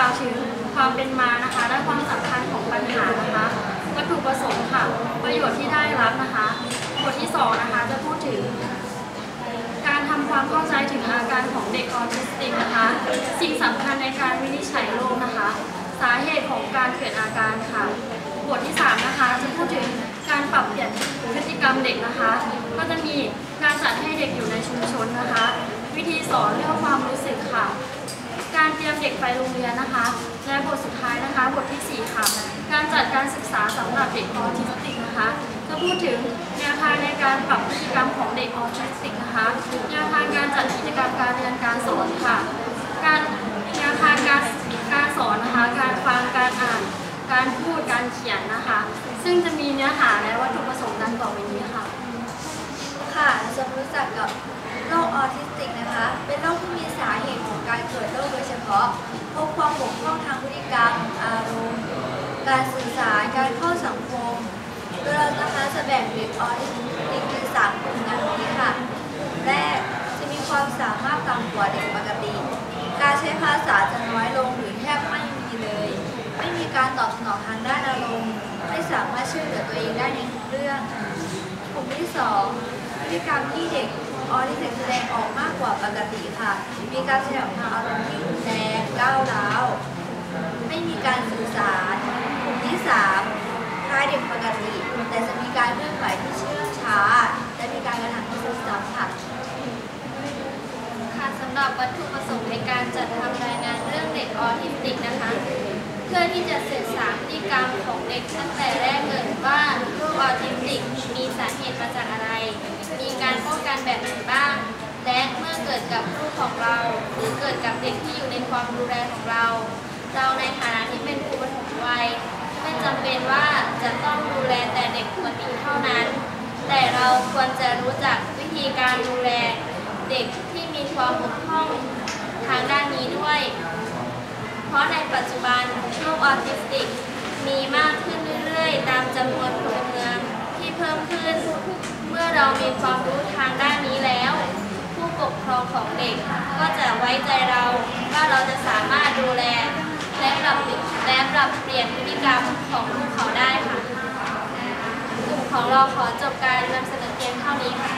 ล่าวถึงความเป็นมานะคะและความสำคัญของปัญหานะคะวัตถุประสงค์ค่ะ ประโยชน์ที่ได้รับนะคะ บทที่ 2 นะคะจะพูดถึง การทำความเข้าใจถึงอาการของเด็กออทิสติกนะคะ สิ่งสำคัญในการวินิจฉัยโรคนะคะ สาเหตุของการเกิดอาการค่ะ บทที่ 3 นะคะจะพูดถึงการปรับเปลี่ยนพฤติกรรมเด็กนะคะ ก็จะมีการจัดให้เด็กอยู่ในชุมชนนะคะ วิธีสอนเรื่องความรู้สึกค่ะ การเตรียมเด็กไป โรงเรียนนะคะ และบทสุดท้ายนะคะ บททีสี่4 ค่ะ การจัดการศึกษาสำหรับเด็กออทิสติกนะคะ จะพูดถึงแนวทางในการปรับพฤติกรรมของเด็กออทิสติกนะคะแนวทางการจัดกิจกรรมการเรียนการสอนค่ะ การแนวทางการการสอนนะคะ การฟังการอ่าน การพูดการเขียนนะคะ ซึ่งจะมีเนื้อหาและวัตถุประสงค์ดังต่อไปนี้ค่ะ ค่ะเราจะรู้จักกับโรคออทิสติกนะคะ เป็นโรคที่มีสาเหตุของการเกิดโรคโดยเฉพาะ การสื่อสาร การเข้าสังคม โดยเรานะคะจะแบ่งเด็กออทิสติกเป็นสามกลุ่มดังนี้ค่ะกลุ่มแรกจะมีความสามารถต่ำกว่าเด็กปกติ การใช้ภาษาจะน้อยลงหรือแทบไม่มีเลย ไม่มีการตอบสนองทางด้านอารมณ์ไม่สามารถช่วยเหลือตัวเองได้ในทุกเรื่อง กลุ่มที่ 2 พฤติกรรมที่เด็กออทิสติกแสดงออกมากกว่าปกติค่ะ มีการแสดงออกทางอารมณ์ที่รุนแรงก้าวร้าว ไม่มีการสื่อสาร กลุ่มที่ 3 คล้ายเด็กปกติ แต่จะมี การเคลื่อนไหวที่เชื่องช้า และมีการกระทำที่ซ้ำๆค่ะค่ะสำหรับวัตถุประสงค์ในการจัดทำรายงานเรื่องเด็กออทิสติกนะคะ เพื่อที่จะศึกษาพฤติกรรมของเด็กตั้งแต่แรกเกิดว่าออทิสติกมีสาเหตุมาจากอะไร มีการป้องกันแบบไหนบ้าง และเมื่อเกิดกับลูกของเรา หรือเกิดกับเด็กที่อยู่ในความดูแลของเรา เราใน จำเป็นว่าจะต้องดูแลแต่เด็กปกติเท่านั้น แต่เราควรจะรู้จักวิธีการดูแลเด็กที่มีความบกพร่องทางด้านนี้ด้วย เพราะในปัจจุบันโรคออทิสติก มีมากขึ้นเรื่อยๆ ตามจำนวนพลเมืองที่เพิ่มขึ้น เมื่อเรามีความรู้ทางด้านนี้แล้ว ผู้ปกครองของเด็กก็จะไว้ใจเราว่าเราจะสามารถับเปลี่ยนพฤติกรรมของกลุ่มเขาได้ค่ะ กลุ่มของเราขอจบการนำเสนอเพียงเท่านี้ค่ะ